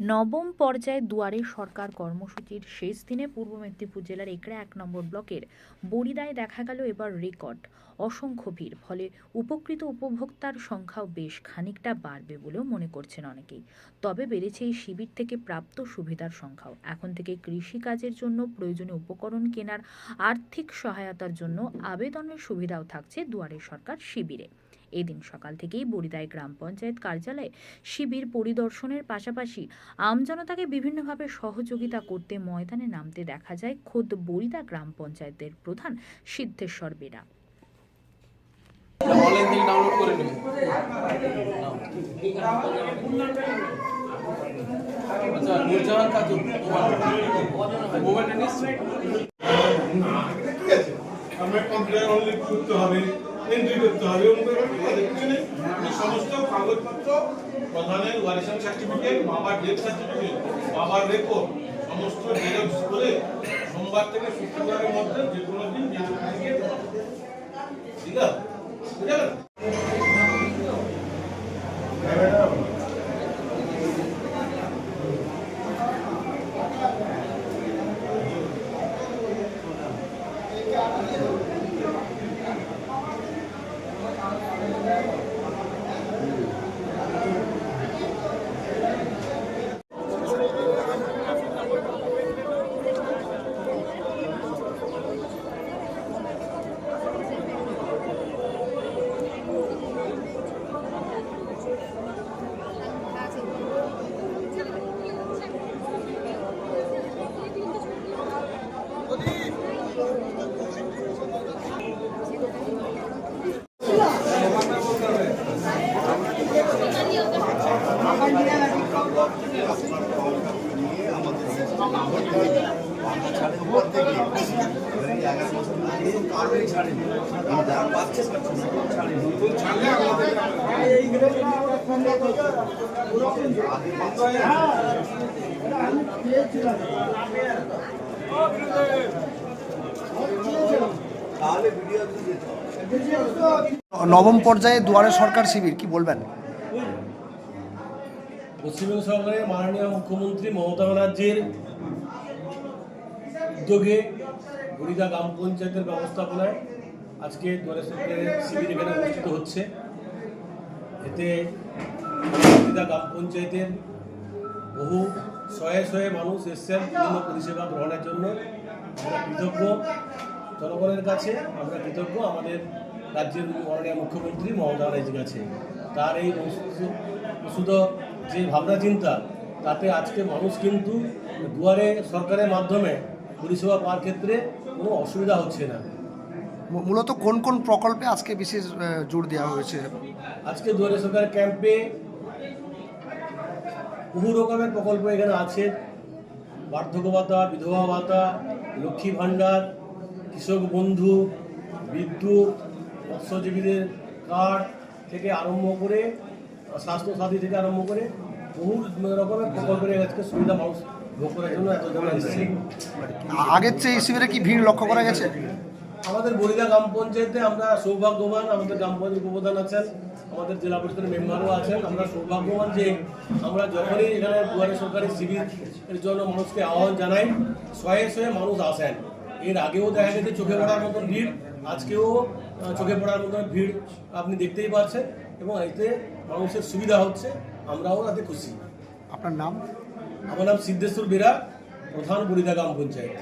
নবম পর্যায়ে দুয়ারে সরকার কর্মসূচির শেষ দিনে পূর্ব মেদিনীপুর জেলার একরা এক নম্বর ব্লকের বরিদায় দেখা গেল এবার রেকর্ড। অসংখ্য ভিড়, ফলে উপকৃত উপভোক্তার সংখ্যাও বেশ খানিকটা বাড়বে বলেও মনে করছেন অনেকেই। তবে বেড়েছে এই শিবির থেকে প্রাপ্ত সুবিধার সংখ্যাও। এখন থেকে কৃষিকাজের জন্য প্রয়োজনীয় উপকরণ কেনার আর্থিক সহায়তার জন্য আবেদনের সুবিধাও থাকছে দুয়ারে সরকার শিবিরে। এদিন সকাল থেকেই বরিদায় গ্রাম পঞ্চায়েত কার্যালয়ে শিবির পরিদর্শনের পাশাপাশি আমজনতাকে বিভিন্নভাবে সহযোগিতা করতে ময়দানে নামতে দেখা যায় খোদ বরিদা গ্রাম পঞ্চায়েতের প্রধান সিদ্ধেশ্বর বেরা। আমরা কম্পিউটার অনলাইন করতে হবে। এন্ট্রি করতে হবে। এবং তাদের সমস্ত কাগজপত্র, প্রধানের ওয়ারিশন সার্টিফিকেট বাবার ডেথ সার্টিফিকেট বাবার রেকর্ড সমস্ত জেরক্স করে সোমবার থেকে শুক্রবারের মধ্যে যে কোনো দিন ঠিক আছে? বুঝা গেল নবম পর্যায়ে দুয়ারে সরকার শিবির কি বলবেন? পশ্চিমবঙ্গ সরকারের মাননীয় মুখ্যমন্ত্রী মমতা ব্যানার্জির উদ্যোগে হরিদা গ্রাম পঞ্চায়েতের ব্যবস্থাপনায় আজকে দুয়ারে সরকারের শিবির এখানে অনুষ্ঠিত হচ্ছে। এতে হরিদা গ্রাম পঞ্চায়েতের বহু শয়ে শয়ে মানুষ এসছেন বিভিন্ন পরিষেবা গ্রহণের জন্য। আমরা কৃতজ্ঞ। জনগণের কাছে আমরা কৃতজ্ঞ। আমাদের রাজ্যের মাননীয় মুখ্যমন্ত্রী মমতা ব্যানার্জির কাছে। তার এই ওষুধ যে ভাবনা চিন্তা তাতে আজকে মানুষ কিন্তু দুয়ারে সরকারের মাধ্যমে পরিষেবা পাওয়ার ক্ষেত্রে কোনো অসুবিধা হচ্ছে না। মূলত কোন কোন প্রকল্পে আজকে বিশেষ জোর দেওয়া হয়েছে? আজকে দুয়ারে সরকার ক্যাম্পে বহু রকমের প্রকল্প এখানে আছে। বার্ধক্য ভাতা বিধবা ভাতা লক্ষ্মী ভাণ্ডার কৃষক বন্ধু বিদ্যুৎ মৎস্যজীবীদের কার্ড থেকে আরম্ভ করে স্বাস্থ্যসাথী থেকে আরম্ভ করে বহু রকমের প্রকল্পের আজকে সুবিধা মানুষ ভোগ করার জন্য এত জমা এসেছে আগের চেয়ে এই শিবিরে কি ভিড় লক্ষ্য করা গেছে? আমাদের বরিদা গ্রাম পঞ্চায়েতে আমরা সৌভাগ্যবান আমাদের গ্রাম পঞ্চায়েত উপপ্রধান আছেন আমাদের জেলা পরিষদের মেম্বারও আছেন। আমরা সৌভাগ্যবান যে আমরা যখনই এখানে দুয়ারে সরকারি শিবিরের জন্য মানুষকে আহ্বান জানাই শয়ে শয়ে মানুষ আসেন। এর আগেও দেখা গেছে চোখে পড়ার মতন ভিড় আজকেও চোখে পড়ার মতন ভিড় আপনি দেখতেই পাচ্ছেন এবং এতে মানুষের সুবিধা হচ্ছে আমরাও তাতে খুশি। আপনার নাম? আমার নাম সিদ্ধেশ্বর বেরা প্রধান বরিদা গ্রাম পঞ্চায়েত।